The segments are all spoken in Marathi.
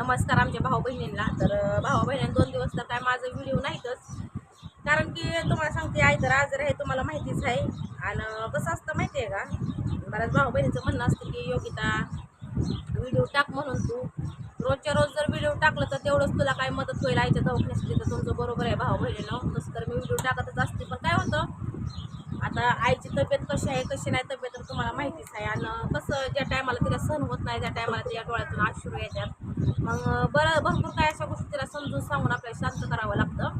नमस्कार आमच्या भाऊ बहिणींना. तर भाऊ बहिणींना दोन दिवस तर काय माझं व्हिडिओ नाहीतच. कारण की तुम्हाला सांगते आई तर आजार आहे तुम्हाला माहितीच आहे. आणि कसं असतं माहिती आहे का? बऱ्याच भाऊ बहिणीचं म्हणणं असतं की योगिता व्हिडिओ टाक म्हणून तू. रोजच्या रोज जर व्हिडिओ टाकलं तर तेवढंच तुला काय मदत होईल आईच्या दवाखान्यासाठी. तर तुमचं बरोबर आहे भाऊ बहिणीनं. तसं तर मी व्हिडिओ टाकतच असते. पण काय होतं आता आईची तब्येत कशी आहे कशी नाही तब्येत तर तुम्हाला माहितीच आहे. आणि कसं ज्या टायमाला तिला सहन होत नाही त्या टायमाला तिच्या डोळ्यातून आश्रू येतात. मग बरं भरपूर काय अशा गोष्टी तिला समजून सांगून आपल्याला शांत करावं लागतं.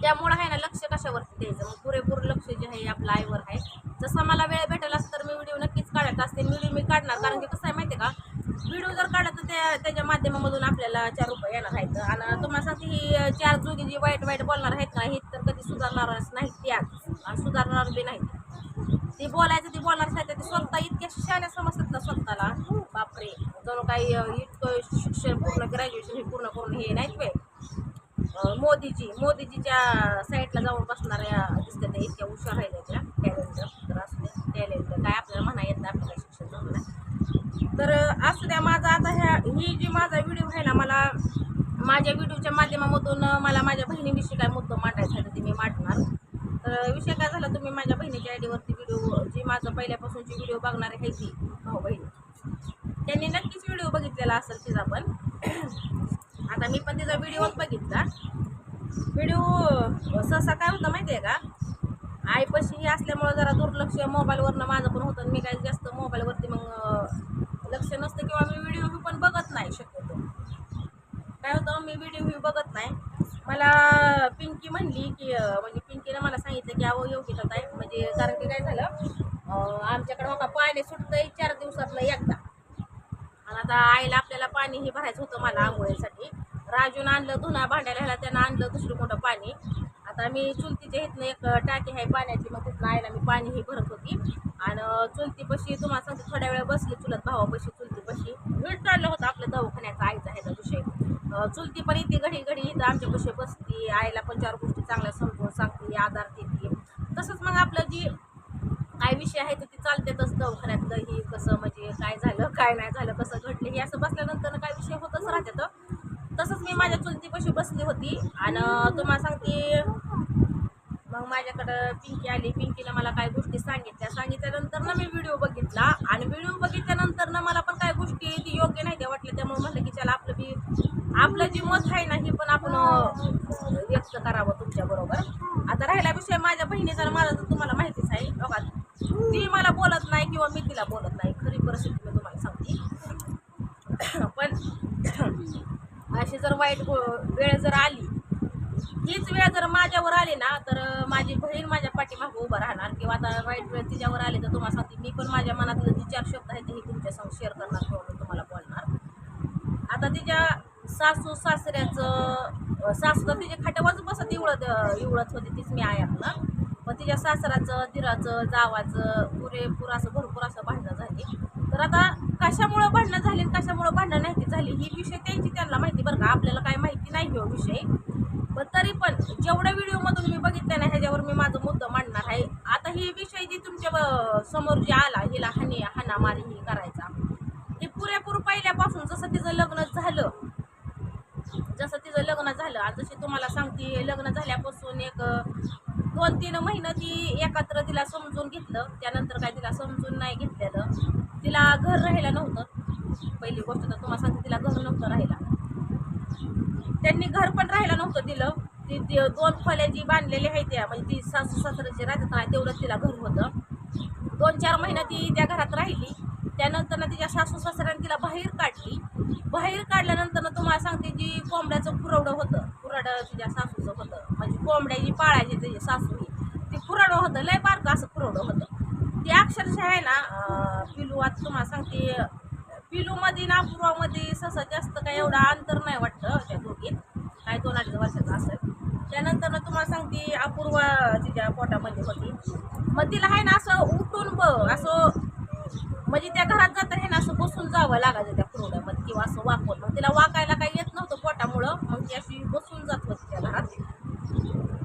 त्यामुळं आहे ना लक्ष कशावरती द्यायचं? मग पुरेपूर लक्ष जे आहे आपल्या आईवर आहे. जसं मला वेळ भेटेल असं तर मी व्हिडिओ नक्कीच काढत असते. व्हिडिओ मी काढणार कारण की कसं आहे माहिती आहे का व्हिडिओ जर काढला तर त्या त्याच्या माध्यमामधून आपल्याला चार रुपये येणार आहेत. आणि तुम्हाला सांगते ही चार जोगी जी वाईट वाईट बोलणार आहेत ना ही तर कधी सुधारणारच नाहीत त्यात सुधारणार बी नाही. ती बोलायचं ते बोलणार नाही ते स्वतः इतक्या शाळ्या समजतात ना स्वतःला. बापरे. जणू काही इतकं शिक्षण पूर्ण ग्रॅज्युएशन हे पूर्ण करून हे नाहीत वे मोदीजी मोदीजीच्या साईडला जाऊन बसणाऱ्या दिसतात त्या इतक्या हुशार आहेत त्याच्या टॅलेंट तर असू दे टॅलेंट काय आपल्याला म्हणा येत नाही आपल्याला शिक्षण झालं तर असू द्या माझा आता ह्या ही जी माझा व्हिडिओ आहे ना मला माझ्या व्हिडिओच्या माध्यमामधून मला माझ्या बहिणीविषयी काय मुद्दा मांडायचा तर ते मी मांडणार. तर विषय काय झाला तुम्ही माझ्या बहिणीच्या आयडीवरती व्हिडिओ जी माझं पहिल्यापासूनची व्हिडिओ बघणारे आहे ती भाऊ बहिणी. त्यांनी नक्कीच व्हिडिओ बघितलेला असेल तिचा पण. आता मी पण तिचा व्हिडिओच बघितला. व्हिडिओ सहसा काय होतं माहिती आहे का? आईपाशी ही असल्यामुळं जरा दुर्लक्ष मोबाईलवरनं माझं पण होतं. मी काही जास्त मोबाईलवरती मग लक्ष नसतं किंवा मी व्हिडिओ पण बघत नाही शक्यतो. काय होतं मी व्हिडिओ बघत नाही. मला पिंकी म्हणली की म्हणजे पिंकीनं मला सांगितलं की अहो योग्य ताई. म्हणजे कारण की काय झालं आमच्याकडं बघा पाणी सुटतंय चार दिवसातलं एकदा. आणि आता आईला आपल्याला पाणी हे भरायचं होतं मला आंघोळीसाठी. राजून आणलं धुना भांड्याला ह्याला त्यानं आणलं दुसरं मोठं पाणी. आता मी चुलतीच्या इथनं एक टाकी आहे पाण्याची मग तिथनं आईला मी पाणी हे भरत होती. आणि चुलतीपाशी तुम्हाला सांगते थोड्या वेळ बसली चुलत भावापाशी चुलतीपाशी भेट चाललं होतं आपल्या दवाखान्याचा आईचा ह्याचा विषय. चुलती पण येते घडी घडी इथं आमच्यापाशी बसते आईला पण चार गोष्टी चांगल्या समजून सांगते आधार देते. तसंच मग आपलं जी काय विषय आहे तर ती चालतेतच दवाखान्यातलं ही कसं म्हणजे काय झालं काय नाही झालं कसं घडलं हे असं बसल्यानंतर काय विषय होतच राहते तसंच मी माझ्या चुलतीपाशी बसली होती आणि तुम्हाला सांगते माझ्याकडं पिंकी आली. पिंकीला मला काय गोष्टी सांगितल्या. सांगितल्यानंतर ना मी व्हिडिओ बघितला. आणि व्हिडिओ बघितल्यानंतर ना मला पण काय गोष्टी ती योग्य नाही त्या वाटल्या. त्यामुळे म्हटलं की चला आपलं बी आपलं जे मत आहे ना हे पण आपण व्यक्त करावं तुमच्याबरोबर आता राहिला विषय माझ्या बहिणीचा आणि माझा तर तुम्हाला माहितीच आहे. बघा ती मला बोलत नाही किंवा मी तिला बोलत नाही. खरी परिस्थिती मी तुम्हाला सांगते. पण अशी जर वाईट वेळ जर आली हीच वेळ जर माझ्यावर आली ना तर माझी बहीण माझ्या पाठीमागं उभं राहणार. किंवा आता वाईट वेळ तिच्यावर आली तर तुम्हाला सांगते मी पण माझ्या मनातलं जे चार शब्द आहेत ते ही तुमच्या संग शेअर करणार किंवा तुम्हाला बोलणार. आता तिच्या सासू सासऱ्याचं सासू तर तिच्या खाट्यावरच बसत इवळत इवळत होती तीच मी आहे आपलं. पण तिच्या सासराचं दिराचं जावाचं पुरेपूर असं भरपूर असं भांडणं झाली. तर आता कशामुळं भांडणं झाली कशामुळं भांडणं नाही ती झाली ही विषय त्यांची त्यांना माहिती बरं का. आपल्याला काय माहिती नाही हो विषय. पण तरी पण जेवढ्या व्हिडिओमधून मी बघितलं ना ह्याच्यावर मी माझं मुद्दा मांडणार आहे. आता ही विषय जी तुमच्यासमोर जे आला हिला हानी हाना मारी ही करायचा हे पुरेपूर पहिल्यापासून जसं तिचं लग्न झालं जसं तिचं लग्न झालं आणि जशी तुम्हाला सांगते लग्न झाल्यापासून एक दोन तीन महिनं ती एकत्र तिला समजून घेतलं. त्यानंतर काय तिला समजून नाही घेतलेलं. तिला घर राहिलं नव्हतं. पहिली गोष्ट तर तुम्हाला सांगते तिला घर नव्हतं राहिला. त्यांनी घर पण राहायला नव्हतं दिलं. ती दोन खोल्या जी बांधलेली आहे त्या म्हणजे ती सासू सासऱ्याची राहतात ना तेवढंच तिला घर होतं. दोन चार महिना ती त्या घरात राहिली. त्यानंतर ना तिच्या सासू सासऱ्याने तिला बाहेर काढली. बाहेर काढल्यानंतर ना तुम्हाला सांगते जी कोंबड्याचं पुरवडं होतं कुराडं तिच्या सासूचं होतं. म्हणजे कोंबड्या जी पाळायची तिची सासू ही ती कुराडं होतं लय बारकं असं पुरवडं होतं. ती अक्षरशः आहे ना पिलू आता तुम्हाला सांगते पिलूमध्ये ना अपूर्वामध्ये ससं जास्त काय एवढं अंतर नाही वाटतं त्या दोघीत काय दोन अडीच वर्षाचं असेल. त्यानंतर ना तुम्हाला सांगते अपूर्वा तिच्या पोटामध्ये होती. मग तिला आहे ना असं उठून ब असं म्हणजे त्या घरात जाता हे ना असं बसून जावं लागायचं त्या कुरवड्यामध्ये किंवा असं वाकून. मग तिला वाकायला काही येत नव्हतं पोटामुळं मग ती अशी बसून जात होती त्या घरात.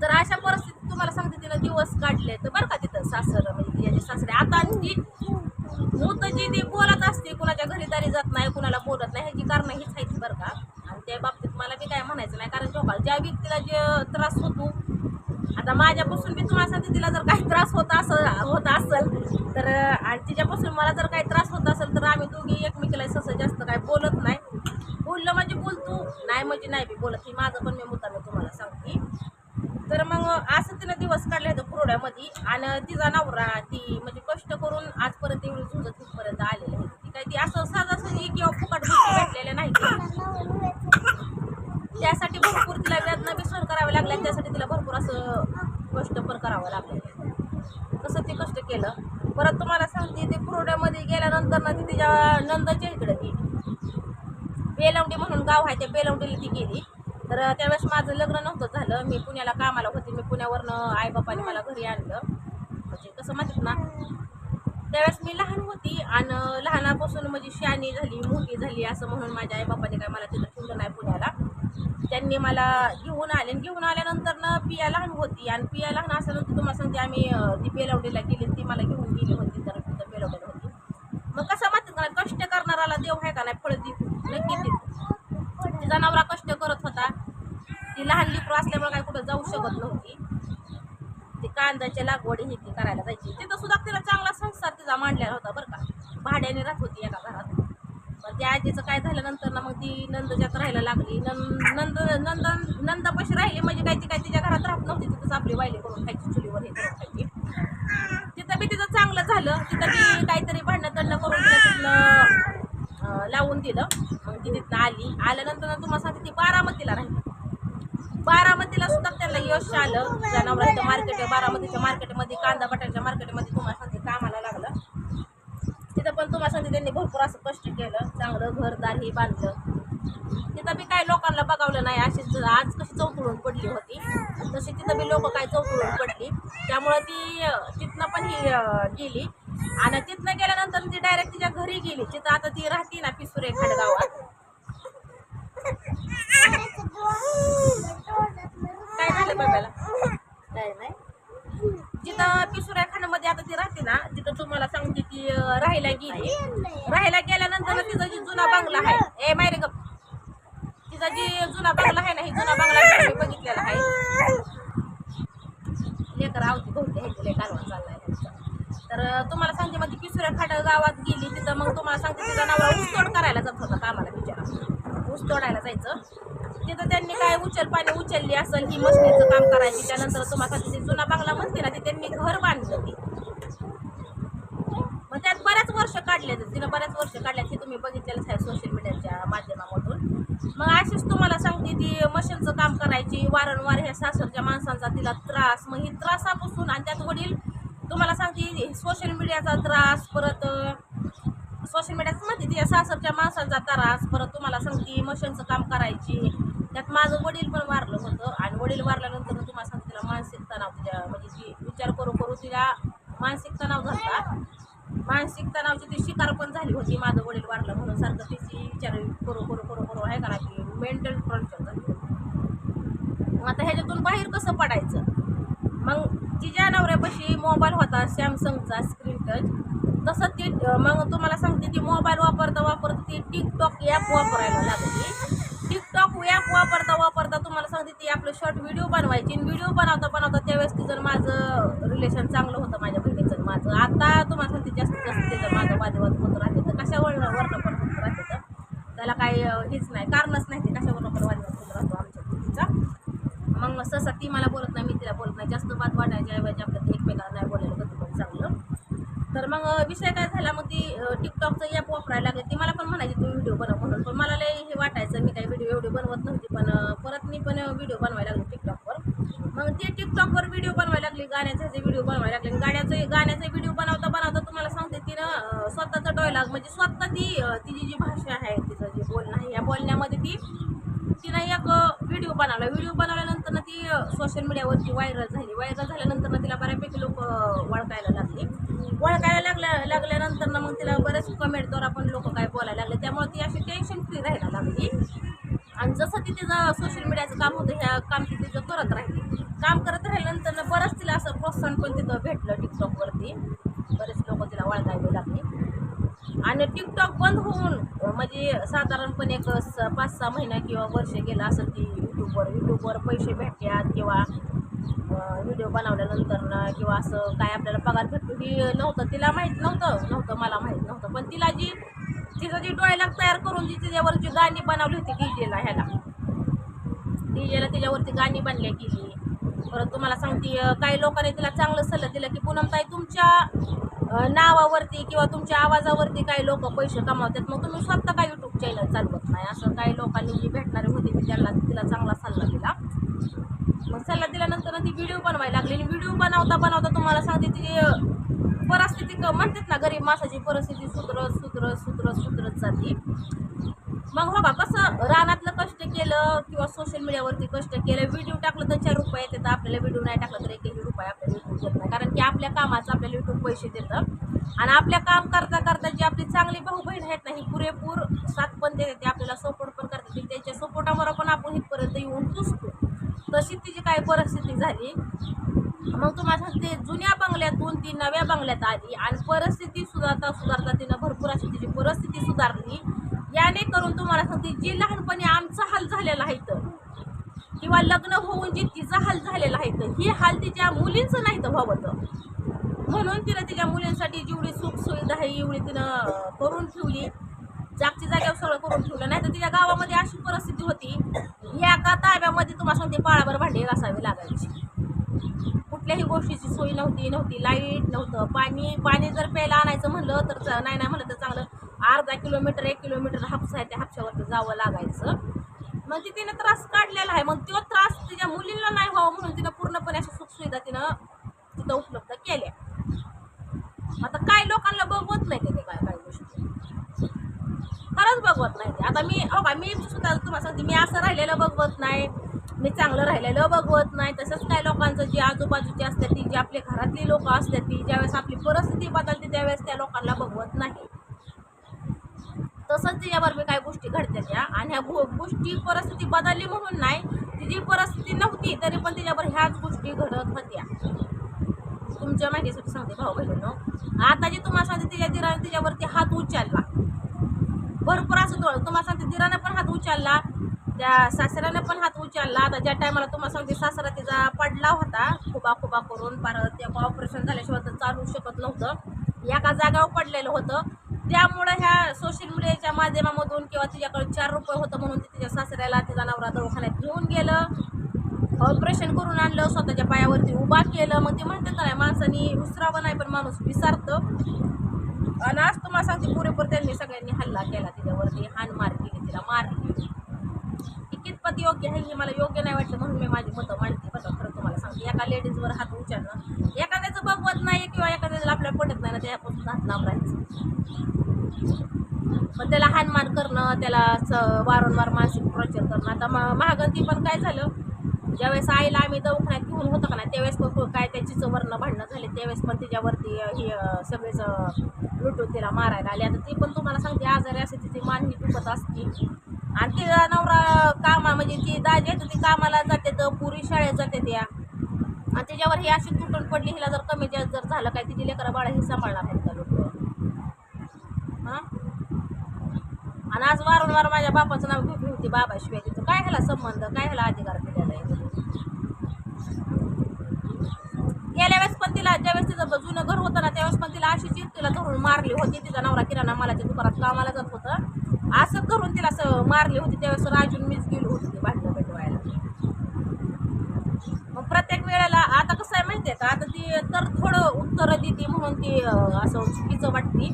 तर अशा परिस्थितीत तुम्हाला सांगते तिला दिवस काढले. तर बरं का तिथं सासर म्हणजे तिचे सासरे आता ती मूत जी ती बोलत कुणाच्या घरी दारी जात नाही कुणाला बोलत नाही ह्याची कारण हीच आहेत माहिती बरं का. आणि त्या बाबतीत मला बी काय म्हणायचं नाही कारण जेव्हा ज्या व्यक्तीला जे त्रास होतो आता माझ्यापासून बी तुम्हाला सांगते तिला जर काही त्रास होत असं होत असेल तर आणि तिच्यापासून मला जर काही त्रास होत असेल तर आम्ही दोघी एकमेकीला ससं जास्त काय बोलत नाही. बोललं म्हणजे बोलतो नाही म्हणजे नाही बी बोलत ही माझं पण मी मुद्दा तुम्हाला सांगते. तर मग असं तिनं दिवस काढले होते कुरोड्यामध्ये आणि तिचा नवरा ती म्हणजे कष्ट करून आजपर्यंत एवढी झुंजत तिथपर्यंत आलेली होती काय ती असं सहजासहजी किंवा फुकट गोष्टी भेटलेल्या नाही. त्यासाठी भरपूर तिला वेदना बी सहन कराव्या लागल्या त्यासाठी तिला भरपूर असं कष्ट पण करावं लागलं. तसं ते कष्ट केलं. परत तुम्हाला सांगते ते कुरड्यामध्ये गेल्यानंतर ना ती तिच्या नंदाच्या इकडे गेली. बेलवडी म्हणून गाव आहे त्या बेलवडीला ती गेली. तर त्यावेळेस माझं लग्न नव्हतं झालं. मी पुण्याला कामाला होते. मी पुण्यावरनं आईबापाने मला घरी आणलं. म्हणजे कसं म्हणतात ना त्यावेळेस मी लहान होती आणि लहानापासून म्हणजे शानी झाली मोठी झाली असं म्हणून माझ्या आईबापाने काय मला तिथं ठेवलं नाही पुण्याला. त्यांनी मला घेऊन आले आणि घेऊन आल्यानंतर ना पिया लहान होती आणि पिया लहान असल्यानंतर तुम्हाला सांगते आम्ही ती बेलवडीला गेली ती मला घेऊन गेली होती तर तिथं बेलवडीला होती. मग कसं माहिती का कष्ट करणाराला देव आहे का नाही फळ देतो नक्की देतो. तिचा नवरा कष्ट करत होता. ती लहान लेकरू असल्यामुळे काय कुठं जाऊ शकत नव्हती. ती कांद्याची लागवडी ही ती करायला जायची. तिथं सुद्धा तिला चांगला संसार तिचा मांडलेला होता बरं का. भाड्याने राहत होती एका घरात. पण त्या आजीचं काय झाल्यानंतर ना मग ती नंदच्यात राहायला लागली. नंद नंद नंद नंदापाशी राहिली म्हणजे काय ती काय तिच्या घरात राहत नव्हती. तिथंच आपली वायली करून खायची चुलीवर हे करून खायची. तिथं बी तिथं चांगलं झालं. तिथं बी काहीतरी भांडणं तंड करून तिथलं लावून दिलं. मग ती तिथं आली. आल्यानंतर ना तुम्हाला सांगते ती बारामतीला राहिली. बारामती नंतर त्याला यश आलं. जनावर मार्केट बारामतीच्या मार्केटमध्ये कांदा बटाट्याच्या मार्केटमध्ये तुम्हाला सांगते कामाला लागलं. तिथं पण तुम्हाला सांगते त्यांनी भरपूर असं कष्ट केलं. चांगलं घरदार हे बांधलं. तिथं बी काय लोकांना बघावलं नाही. अशीच आज कशी चौकळून पडली होती. तशी तिथं बी लोक काय चौकळून पडली. त्यामुळं ती तिथनं पण ही गेली. आणि तिथनं गेल्यानंतर ती डायरेक्ट तिच्या घरी गेली. तिथं आता ती राहते ना पिसुरे खडगावात काय झालं बाबाला काय नाही जिथं पिसुऱ्या खाण्यामध्ये आता ती राहते ना तिथं तुम्हाला सांगते ती अं, राहायला गेली राहायला गेल्यानंतर ना तिचा जी जुना बंगला आहे ए मायरे गप तिचा जी जुना बंगला आहे ना ही जुना बंगला मी बघितलेला आहे लेकर आवती बहुते ह्याचे लय कालवण चाललाय ह्यांचा. तर अं, तुम्हाला सांगते मग ती पिसुऱ्या खाट गावात गेली तिथं मग तुम्हाला सांगते तिचा नवरा ऊसतोड करायला जात होता कामाला बिचारा ऊस तोडायला जायचं तिथं त्यांनी काय उचल पाणी उचलली असेल ही मशनीचं काम करायची त्यानंतर तुम्हाला सांगते ती जुना बंगला म्हणते ना ती त्यांनी घर बांधलं ती मग त्यात बऱ्याच वर्ष काढले तिनं बऱ्याच वर्ष काढल्यात हे तुम्ही बघितलेलंच आहे सोशल मीडियाच्या माध्यमामधून. मग अशीच तुम्हाला सांगते ती मशीनचं काम करायची. वारंवार ह्या सासरच्या माणसांचा तिला त्रास. मग ही त्रासापासून आणि त्यात वडील तुम्हाला सांगते सोशल मीडियाचा त्रास परत सोशल मीडियाच म्हणते तिच्या सासरच्या माणसांचा त्रास परत तुम्हाला सांगते मशीनचं काम करायची. त्यात माझं वडील पण वारलं होतं. आणि वडील वारल्यानंतर तुम्हाला सांगते तिला मानसिक तणाव तिच्या म्हणजे ती विचार करू करू तिला मानसिक तणाव झाला. मानसिक तणावची ती शिकार पण झाली होती माझं वडील वारलं म्हणून सारखं तिची विचार करू करू करू करू आहे का नाही की मेंटल प्रॉब्लेम झाली मग आता ह्याच्यातून बाहेर कसं पडायचं? मग तिच्या नवऱ्यापाशी मोबाईल होता सॅमसंगचा स्क्रीन टच तसं ती मग तुम्हाला सांगते ती मोबाईल वापरता वापरता ती टिकटॉक ॲप वापरायला लागली. टिकटॉक ॲप वापरता वापरता तुम्हाला सांगते ती आपलं शॉर्ट व्हिडिओ बनवायची. व्हिडिओ बनवता बनवता त्यावेळेस तिचं माझं रिलेशन चांगलं होतं माझ्या बहिणी माझं. आता तुम्हाला सांगते जास्तीत जास्त तिचं माझं वादविवाद होत राहते तर कशावर वर्ण पण होत राहते तर? त्याला काही हेच नाही कारणच नाही ते कशावरनं पण वादविवाद होत राहतो आमच्या तिचा मग सहसा ती मला बोलत नाही मी तिला बोलत नाही. जास्त वाद वाढायच्या ऐवजी आपल्याला एकमेकाला नाही बोलायला कधी पण चांगलं. तर मग विषय काय झाला मग ती टिकटॉकचं ॲप वापरायला लागली. ती मला पण म्हणायची तू व्हिडिओ बनव म्हणून. पण मला लय हे वाटायचं मी काही व्हिडिओ एवढे बनवत नव्हती. पण परत मी पण व्हिडिओ बनवायला लागलो टिकटॉक मग ते टिकटॉकवर व्हिडिओ बनवायला लागली गाण्याचे व्हिडिओ बनवायला लागले. गाण्याचे गाण्याचे व्हिडिओ बनवता बनवता तुम्हाला सांगते तिनं स्वतःचा डॉयलॉग म्हणजे स्वतः ती तिची जी भाषा आहे तिचं जे बोलणं आहे या बोलण्यामध्ये ती तिनं एक व्हिडिओ बनवला. व्हिडिओ बनवल्यानंतर ना ती सोशल मीडियावरती व्हायरल झाली. व्हायरल झाल्यानंतर ना तिला बऱ्यापैकी लोक वळखायला लागले. वळखायला लागल्या लागल्यानंतर ना मग तिला बरेच कमेंटद्वारा पण लोक काय बोलायला लागले त्यामुळे ती अशी टेन्शन फ्री राहायला लागली. आणि जसं ती तिचं सोशल मीडियाचं काम होतं ह्या काम ती तिचं करत राहिली काम करत राहिल्यानंतर बरंच तिला असं प्रोत्साहन पण तिथं भेटलं टिकटॉकवरती बरेच लोक तिला वळखायला लागली. आणि टिकटॉक बंद होऊन म्हणजे साधारणपणे एक स- पाच सहा महिना किंवा वर्ष गेलं असं ती यूट्यूबवर यूट्यूबवर पैसे भेटतात किंवा व्हिडिओ बनवल्यानंतर किंवा असं काय आपल्याला पगार भेटतो ही नव्हतं. तिला माहीत नव्हतं नव्हतं मला माहीत नव्हतं. पण तिला जी तिचं जी डोळ्याला तयार करून जी तिच्यावरती गाणी बनवली होती डीजेला ह्याला. डीजेला तिच्यावरती गाणी बनल्या गेली परत तुम्हाला सांगते काही लोकांनी तिला चांगलं सल्ला दिलं की पूनमताई तुमच्या नावावरती किंवा तुमच्या आवाजावरती काही लोक पैसे कमावतात मग तुम्ही स्वतः काय यूट्यूब चॅनल चालवत नाही? असं काही लोकांनी जी भेटणारे होते ती त्यांना तिला चांगला सल्ला दिला. मग सल्ला दिल्यानंतर ती व्हिडिओ बनवायला लागली. आणि व्हिडिओ बनवता बनवता तुम्हाला सांगते तिची परिस्थिती म्हणतात ना गरीब माणसाची परिस्थिती सुधरत सुधरत सुधरत सुधरत जाते. मग हो कसं रानातलं कष्ट केलं किंवा सोशल मीडियावरती कष्ट केलं व्हिडिओ टाकलं तर चार रुपये येतात आपल्याला व्हिडिओ नाही टाकलं तर एकही रुपये आपल्याला युट्यूब देत नाही कारण की आपल्या कामाचं आपल्याला युट्यूब पैसे देतं. आणि आपल्या काम करता करता जी आपली चांगली भाऊ बहीण आहेत ना ही पुरेपूर साथ पण देते ते आपल्याला सपोर्ट पण करतात ती त्यांच्या सपोर्टावर पण आपण इथपर्यंत येऊन पुसतो तशी तिची काय परिस्थिती झाली मग तुम्हाला सांगते जुन्या बंगल्यातून ती नव्या बंगल्यात आली आणि परिस्थिती सुधारता सुधारता तिनं भरपूर अशी तिची परिस्थिती सुधारली. याने करून तुम्हाला सांगते जी लहानपणी आमचा हाल झालेला आहे तर किंवा लग्न होऊन जी तिचा हाल झालेला आहे तर ही हाल तिच्या मुलींचं नाही तर व्हावं तर म्हणून तिनं तिच्या मुलींसाठी जेवढी सुख सुविधा आहे एवढी तिनं करून ठेवली. जागच्या जागेवर सगळं करून ठेवलं. नाही तर तिच्या गावामध्ये अशी परिस्थिती होती एका ताब्यामध्ये तुम्हाला सांगते पाळाभर भांडी घासावी लागायची. कुठल्याही गोष्टीची सोय नव्हती नव्हती. लाइट नव्हतं. पाणी पाणी जर प्यायला आणायचं म्हणलं तर नाही नाही म्हणलं तर चांगलं. अर्धा किलोमीटर एक किलोमीटर हापसा आहे त्या हापशावरती जावं लागायचं. मग ती तिनं त्रास काढलेला आहे. मग तो त्रास तिच्या मुलींना नाही व्हावं म्हणून तिनं पूर्णपणे अशा सुखसुविधा तिनं तिथं उपलब्ध केल्या. आता काय लोकांना बघवत नाही ते काय काय गोष्टी. खरंच बघवत नाही ते. आता मी हो का मी सुद्धा तुम्हाला सांगते मी असं राहिलेलं बघवत नाही. मी चांगलं राहिलेलं बघवत नाही. तसंच काय लोकांचं जी आजूबाजूची असतात ती जी आपली घरातली लोक असतात ती ज्यावेळेस आपली परिस्थिती बदलते त्यावेळेस त्या लोकांना बघवत नाही. तसंच तिच्यावर मी काही गोष्टी घडतात या आणि ह्या गो गोष्टी परिस्थिती बदलली म्हणून नाही तिची परिस्थिती नव्हती तरी पण तिच्यावर ह्याच गोष्टी घडत होत्या. तुमच्या माहितीसाठी सांगते भाऊ बहिणीनो. आता जे तुम्हाला सांगते तिच्या दिराने तिच्यावरती हात उचलला. भरपूर असं तुम्हाला सांगते दिराने पण हात उचलला. त्या सासऱ्यानं पण हात उचलला. आता ज्या टायमाला तुम्हाला सांगते सासरा तिचा पडला होता खुबा खुबा करून. परत त्या ऑपरेशन झाल्याशिवाय तर चालू शकत नव्हतं. एका जागावर पडलेलं होतं. त्यामुळं ह्या सोशल मीडियाच्या माध्यमामधून किंवा तिच्याकडे चार रुपये होतं म्हणून ती तिच्या सासऱ्याला तिचा नवरा दवाखान्यात घेऊन गेलं. ऑपरेशन करून आणलं स्वतःच्या पायावरती उभा केलं. मग ते म्हणतात का नाही माणसानी विसरावं नाही पण माणूस विसारतं. आणि आज तुम्हाला सांगते पुरेपूर त्यांनी सगळ्यांनी हल्ला केला. तिच्यावरती हाण मार केली तिला मारली. कितपत योग्य आहे हे मला योग्य नाही वाटलं म्हणून मी माझी मतं मांडते. बघा खरं तुम्हाला सांगते. एका लेडीजवर हात उचलणं एखाद्याचं बघवत नाही किंवा एखाद्याला आपल्याला पटत नाही ना त्यापासून हात लांब राहायचं पण त्याला हानमान करणं त्याला वारंवार मानसिक टॉर्चर करणं. आता म महागंती पण काय झालं? ज्यावेळेस आईला आम्ही दवाखान्यात घेऊन होतो का नाही त्यावेळेस पण हो, काय त्याचीच वर्ण भांडणं झाले. त्यावेळेस पण तिच्यावरती हे ही सगळेच लुटून तिला मारायला आले. आता ती पण तुम्हाला सांगते आजारी असे तिची मान ही दुखत असते. आणि तिला नवरा कामा म्हणजे ती दाजी आहे ती कामाला जाते तर पुरी शाळेत जाते त्या. आणि त्याच्यावर ही अशी तुटून पडली हिला जर कमी जास्त जर झालं काय तिची लेकरं बाळा ही सांभाळणार आहेत का लोक? हां? आणि आज वारंवार माझ्या बापाचं नाव घेऊन होती बाबाशिवाय तिथं काय ह्याला संबंध काय ह्याला अधिकार दिलेला आहे? गेल्या वेळेस पण तिला ज्यावेळेस तिचं जुनं घर होतं ना त्यावेळेस पण तिला अशीच तिला धरून मारली होती. तिचा नवरा किराणा मालाच्या दुकानात कामाला जात होतं. असं करून तिला असं मारली होती त्यावेळेस राजून मीच गेली होती ती भांडणं भेटवायला मग प्रत्येक वेळेला आता कसं आहे माहिती आहे का? आता ती तर थोडं उत्तरं देते म्हणून ती असं चुकीचं वाटते.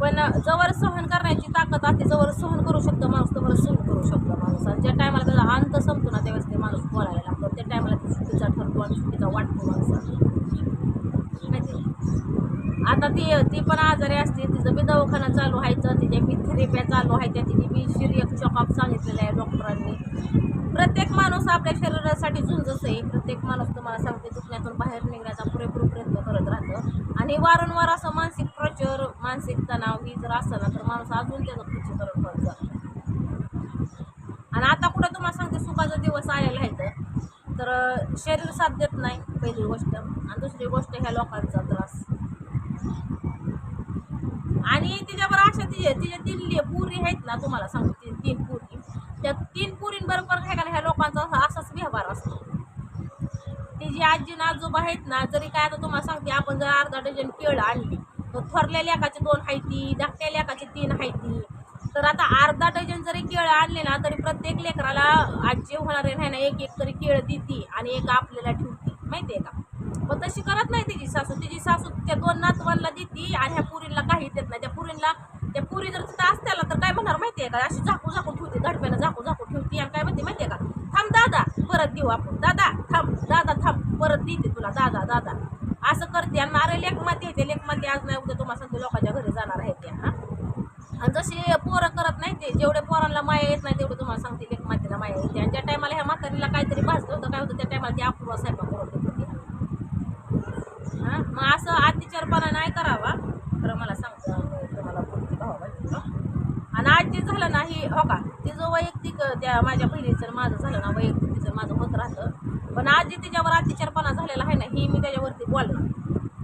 पण जवळ सहन करण्याची ताकद असते जवळ सहन करू शकतो माणूस तवर सहन करू शकतो माणूस. आणि ज्या टायमाला त्याला अंत संपतो ना त्यावेळेस ते माणूस बोलायला लागतो. त्या टायमाला ती चुकीचा ठरतो आणि चुकीचा वाटतो माणूस. माहिती आहे? आता ती ती पण आजारी असते. तिचं बी दवाखाना चालू व्हायचं. तिच्या बी थेरप्या चालू व्हायच्या. तिने तिची बी शरीर चॉकअप सांगितलेलं आहे डॉक्टरांनी प्रत्येक माणूस आपल्या शरीरासाठी झुंजच आहे. प्रत्येक माणूस तुम्हाला सांगते दुखण्यातून बाहेर निघण्याचा पुरेपूर प्रयत्न करत राहतं. आणि वारंवार असं मानसिक प्रचर मानसिक तणाव ही जर असं ना तर माणूस अजून त्याचं खच्चीकरण करत जातो आणि आता कुठं तुम्हाला सांगते सुखाचा दिवस आलेला आहे तर तर शरीर साथ देत नाही पहिली गोष्ट. आणि दुसरी गोष्ट ह्या लोकांचा त्रास. आणि तिचे तिच्या तीन पुरी आहेत ना तुम्हाला सांगते ती तीन पुरी. त्या तीन पुरींबरोबर काय का ह्या लोकांचा असाच व्यवहार असतो. ती जी आजी ना आजोबा आहेत ना जरी काय आता तुम्हाला सांगते आपण जर अर्धा डझन केळं आणली तर थोरल्या लेकाचे दोन हायती धाकट्या लेखाची तीन हायती तर आता अर्धा डझन जरी केळं आणले ना तरी प्रत्येक लेकराला आजी होणारे नाही ना एक एक तरी केळं देते आणि एक आपल्याला ठेवते. माहिती आहे का? पण तशी करत नाही तिची सासू. तिची सासू त्या दोन नातवांना देते आणि ह्या पुरीला काही देत नाही. त्या पुरीला त्या पुरी जर तिथं असत्याला तर काय म्हणणार माहितीये का? अशी झाकू झाकू ठेवते धडप्यानं झाकू झाकू ठेवते आणि काय म्हणते माहितीये का? थांब दादा परत देऊ आपण. दादा थांब. दादा थांब. परत देते तुला. दादा दादा. असं करते आणि अरे लेखमाती येते. लेखमाती आज नाही उद्या तुम्हाला सांगते लोकांच्या घरी जाणार आहे त्या. हा? आणि जसे पोरं करत नाही ते जेवढे पोरांना माया येत नाही तेवढे तुम्हाला सांगते लेखमातीला माया येते. आणि ज्या टायमाला ह्या म्हातारीला काहीतरी भाजलं होतं काय होतं त्या टायमाला ती अपूर्वा साहेबा करून हा मग असं अत्याचारपणा नाही करावा. खरं मला सांगतो तुम्हाला भावा आणि आज झालं ना ही हो का तिचं वैयक्तिक त्या माझ्या बहिणीचं माझं झालं ना वैयक्तिक तिचं माझं होत राहतं. पण आजी तिच्यावर अत्याचारपणा झालेला आहे ना ही मी त्याच्यावरती बोलणार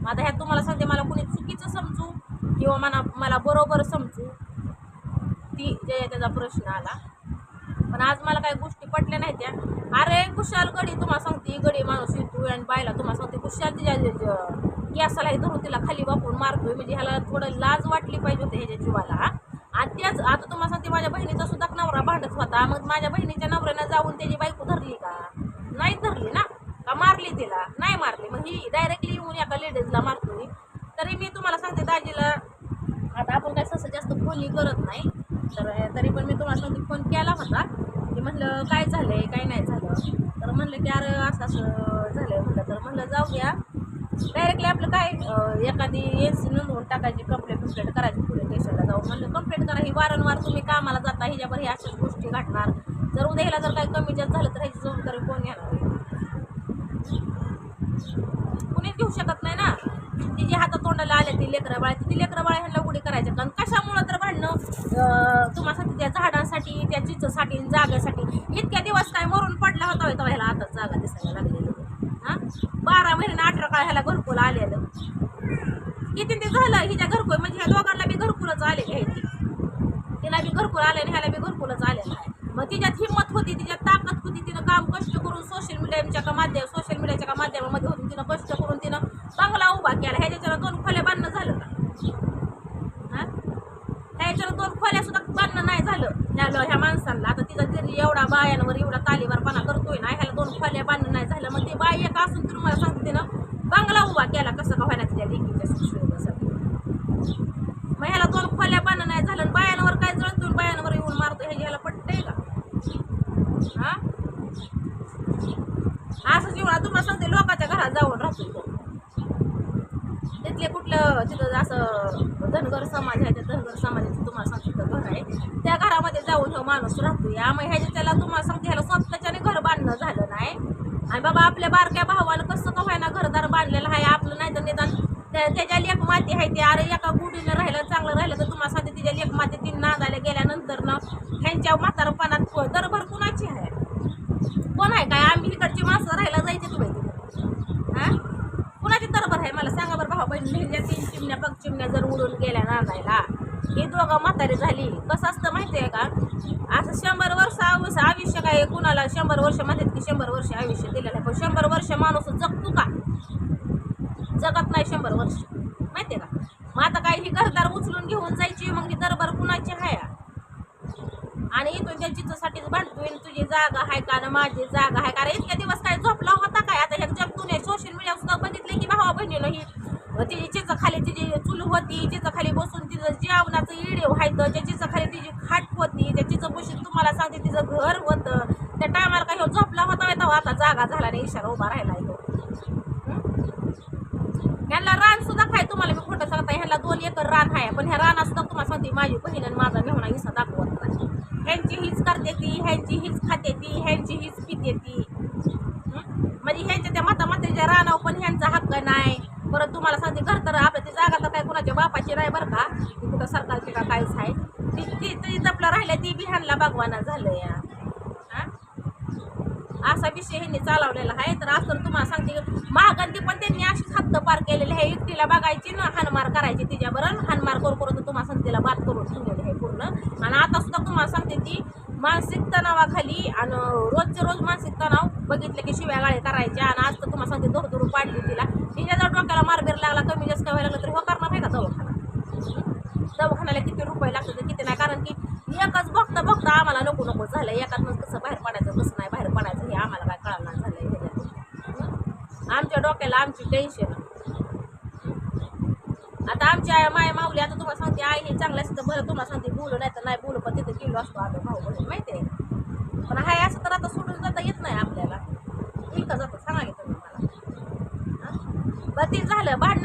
मग आता ह्यात तुम्हाला सांगते मला कोणी चुकीचं समजू किंवा मला मला बरोबर समजू ती जे त्याचा प्रश्न आला. पण आज मला काही गोष्टी पटल्या नाही त्या. अरे कुशाल गडी तुम्हाला सांगते गडी माणूस येतो आणि बायला तुम्हाला सांगते कुशाल तिच्या गॅसालाही धरून तिला खाली वापरून मारतोय. म्हणजे ह्याला थोडं लाज वाटली पाहिजे होते ह्याच्या जीवाला. आणि त्याच आता तुम्हाला सांगते माझ्या बहिणीचा सुद्धा नवरा भांडत होता. मग माझ्या बहिणीच्या नवऱ्यानं जाऊन त्याची बायको धरली का? नाही धरली ना? का मारली तिला? नाही मारली. मग ही डायरेक्टली येऊन एका लेडीजला मारतोय. तरी मी तुम्हाला सांगते दाजीला आता आपण काय तसं जास्त फोनही करत नाही. तर तरी पण मी तुम्हाला सांगते फोन केला होता. की म्हणलं काय आहे काय नाही झालं? तर म्हणलं की अरे असं असं झालं आहे म्हटलं तर म्हणलं जाऊ डायरेक्टली आपलं काय एखादी एखादी सी नोंदवून टाकायची कंप्लेंट कंप्लेंट करायची पुढे स्टेशनला जाऊ म्हणलं कंप्लेंट करा. ही वारंवार तुम्ही कामाला जाता ह्याच्यावर ह्या अशाच गोष्टी घडणार. जर उद्या ह्याला जर काही कमी जास्त झालं तर ह्याची जबाबदारी कोण घेणार? आहे? कुणीच घेऊ शकत नाही ना. तिची हातात तोंडाला आल्या ती लेकरं बाळा ती लेकरं बाळा ह्यांना उडी करायच्या. कारण कशामुळं तर भांडणं तुम्हाला सांगते त्या झाडांसाठी त्या चिचसाठी जागेसाठी इतक्या दिवस काय मरून पडला होता होता ह्याला आता जागा दिसायला लागलेली हां? बारा महिने अठरा काळ ह्याला घरकुल आलेलं. किती ते झालं हिच्या घरकुल म्हणजे ह्या दोघांना बी घरकुलच आलेली आहे ती तिला बी घरकुल आले आणि ह्याला बी घरकुलच आलेलं आहे मग तिच्यात हिंमत होती तिच्यात ताकद होती तिनं काम कष्ट करून सोशल मीडियाच्या का माध्यम सोशल मीडियाच्या का माध्यमामध्ये होती तिनं कष्ट करून तिनं बंगला उभा केला. ह्याच्याला दोन खोल्या बांधणं झालं का? हा? ह्याच्यानं दोन खोल्या सुद्धा बांधणं नाही झालं. ह्या ह्या माणसांना. आता तिचा जरी एवढा बायांवर एवढा तालीवारपणा करतोय ना ह्याला दोन खोल्या बांधणं नाही झालं. मग ते बाई एक असून तर मला सांगते ना बंगला उभा केला कसं का व्हायला तिच्या लेकीच्या सुशोभासाठी मग ह्याला दोन खोल्या बांधणं नाही झालं आणि बायांवर काय जळतून बायांवर येऊन मारतो ह्याची ह्याला पटतंय का हा असं जीवन तुम्हाला सांगते लोकांच्या घरात जाऊन राहतो तो तिथले कुठलं तिथं असं धनगर समाज आहे त्या धनगर समाजाचं तुम्हाला सांगते तिथं घर आहे त्या घरामध्ये जाऊन ह्यो माणूस राहतो. या मग ह्याच्या त्याला तुम्हाला सांगते ह्याला स्वतःच्याने घर बांधणं झालं नाही. आणि बाबा आपल्या बारक्या भावाला कसं का व्हायना घरदार बांधलेलं आहे आपलं नाही तर निदान त्या त्याच्या लेख माती आहे ते. अरे एका गुढीनं राहिलं चांगलं राहिलं तर तुम्हाला सांगते तिच्या लेख माती तीन नांदायला गेल्यानंतर ना ह्यांच्या म्हातारपणात दरभर कुणाची आहे? कोण आहे काय? आम्ही इकडची माणसं राहायला जायचे तुम्ही हां? कुणाची दरभर आहे? मला सांगा बरं भाऊ बहिणी ह्या तीन चिमण्या पग चिमण्या जर उडून गेल्या नांदायला. हे दोघं म्हातारी झाली. कसं असतं माहिती आहे का? असं शंभर वर्ष आयुष्य आयुष्य काय? कुणाला शंभर वर्ष म्हणतात की शंभर वर्ष आयुष्य दिलेलं आहे. पण शंभर वर्ष माणूस जगतो का? जगत नाही शंभर वर्ष. माहिती आहे का? मग आता काय ही घरदार उचलून घेऊन जायची मग ही दरबार कुणाची आहे आणि इथून त्या चित्रासाठीच भांडतोय तुझी जागा आहे का ना माझी जागा आहे का रे इतक्या दिवस काय झोपला होता काय आता ह्या जग दुनिया सोशल मीडिया सुद्धा बघितले की भावा बहिणीनं ही तिची चिचखाली तिची चूल होती चिचाखाली बसून तिचं जेवणाचं इडे व्हायचं त्या चिचखाली तिची खाट होती त्या चिचं बसून तुम्हाला सांगते तिचं घर होतं. त्या टायमाला काय झोपला होता माहिती आता जागा झाला नाही इशारा उभा राहिला ह्यो ह्यांना रान सुद्धा खाय तुम्हाला मी खोटं सांगता ह्याला दोन एकर रान आहे पण ह्या रानात सुद्धा तुम्हाला सांगते माझी बहीण आणि माझा मेहणा हिस्सा दाखवत नाही. ह्यांची हीच करते ती ह्यांची हीच खाते ती ह्यांची हीच पिते ती. म्हणजे ह्यांच्या त्या माता मात्रेच्या रानावर पण ह्यांचा हक्क नाही. परत तुम्हाला सांगते घर तर आपल्या ती जागा तर काय कुणाच्या बापाची नाही बरं का. कुठं सरकारची का काहीच आहे. ती ती ती जपलं राहिल्या ती बिहानला बागवाना झालं या असा विषय ह्यांनी चालवलेला आहे. तर असं तुम्हाला सांगते की महागंती पण त्यांनी अशीच हद्द पार केलेली आहे. एकटीला बघायची ना हानमार करायची तिच्याबरोबर हानमार करू करू तर तुम्हाला सांगते बात करून ठेवलेली आहे पूर्ण. आणि आता सुद्धा तुम्हाला सांगते ती मानसिक तणावाखाली आणि रोजचे रोज मानसिक तणाव बघितले की शिव्या गाळे करायच्या आणि आज तर तुम्हाला सांगते दूर दूर पाडली तिला. तिच्या जर डोक्याला मारबीर लागला कमी जास्त व्हायला लागलं तरी हो करणार नाही का दवाखाना? दवाखान्याला किती रुपये लागतात ते किती नाही? कारण की एकच बघता बघता आम्हाला नको नको झालं एकातनं कसं बाहेर पडायचं कसं नाही बाहेर पडायचं हे आम्हाला काय कळणार झालंय आमच्या डोक्याला आमची टेन्शन आता आमची आई माय माऊली आता तुम्हाला सांगते आई हे चांगलं असतं बरं तुम्हाला सांगते बोलू नाही तर नाही बोलू पण तिथे गेलो असतो आम्ही भाऊ बहीण माहिती आहे? पण हाय असं तर आता सोडून जाता येत नाही आपल्याला ठीक जातं सांगा की तुम्ही मला ते झालं. भांडणं